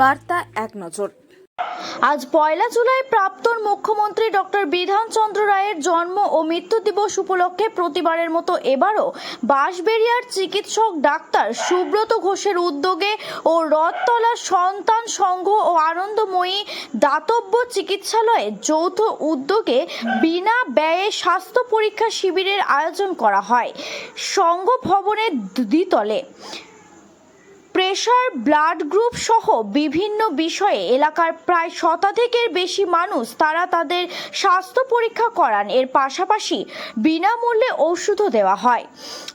বার্তা এক নজর। আজ পয়লা জুলাই প্রাক্তন মুখ্যমন্ত্রী ডক্টর বিধানচন্দ্র রায়ের জন্ম ও মৃত্যু দিবস উপলক্ষে প্রতিবারের মতো এবারও বাঁশবেড়িয়ার চিকিৎসক ডাক্তার সুব্রত ঘোষের উদ্যোগে ও রথতলা সন্তান সংঘ ও আনন্দময়ী দাতব্য চিকিৎসালয়ে যৌথ উদ্যোগে বিনা ব্যয়ে স্বাস্থ্য পরীক্ষা শিবিরের আয়োজন করা হয়। সংঘ ভবনের দ্বিতলে প্রেশার ব্লাড গ্রুপ সহ বিভিন্ন বিষয়ে এলাকার প্রায় শতাধিকের বেশি মানুষ তারা তাদের স্বাস্থ্য পরীক্ষা করান। এর পাশাপাশি বিনামূল্যে ওষুধও দেওয়া হয়।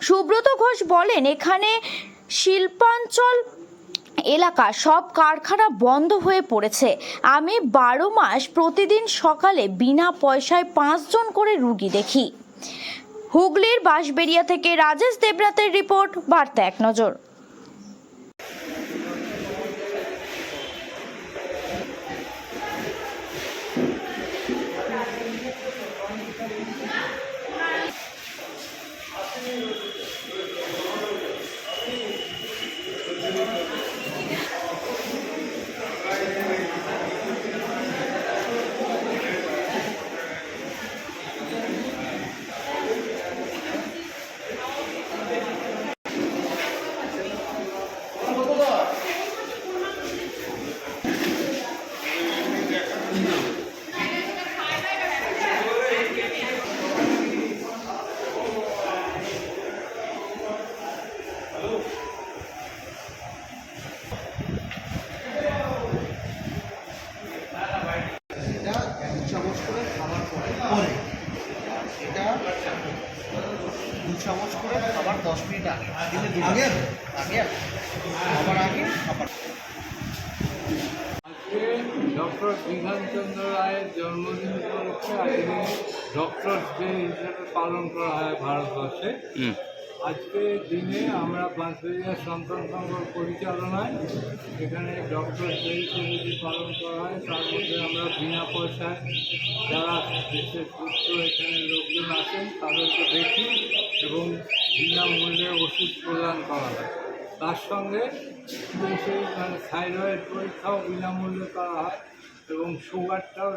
সুব্রত ঘোষ বলেন, এখানে শিল্পাঞ্চল এলাকা সব কারখানা বন্ধ হয়ে পড়েছে। আমি বারো মাস প্রতিদিন সকালে বিনা পয়সায় পাঁচজন করে রুগী দেখি। হুগলির বাঁশবেড়িয়া থেকে রাজেশ দেবনাথের রিপোর্ট, বার্তা এক নজর। দু চামচ করে খাবার দশ মিনিট আগে। দিনে দু আগে আগে। খাবার আগে খাবার। ডক্টর বিধানচন্দ্র রায়ের জন্মদিন উপলক্ষে আজকে ডক্টর ডে হিসেবে পালন করা হয় ভারতবর্ষে। আজকে দিনে আমরা বাঁশবেরিয়া সন্তান সংঘর পরিচালনায় এখানে ডক্টর ডে হিসেবে যে পালন করা হয় তার মধ্যে আমরা বিনা পয়সায় যারা দেশের সুস্থ এখানে লোকজন আছেন তাদেরকে দেখি। এবং বিনামূল্যে ওষুধ প্রদান করা হয়। তার সঙ্গে সেই মানে থাইরয়েড পরীক্ষাও বিনামূল্যে করা হয় এবং সুগারটাও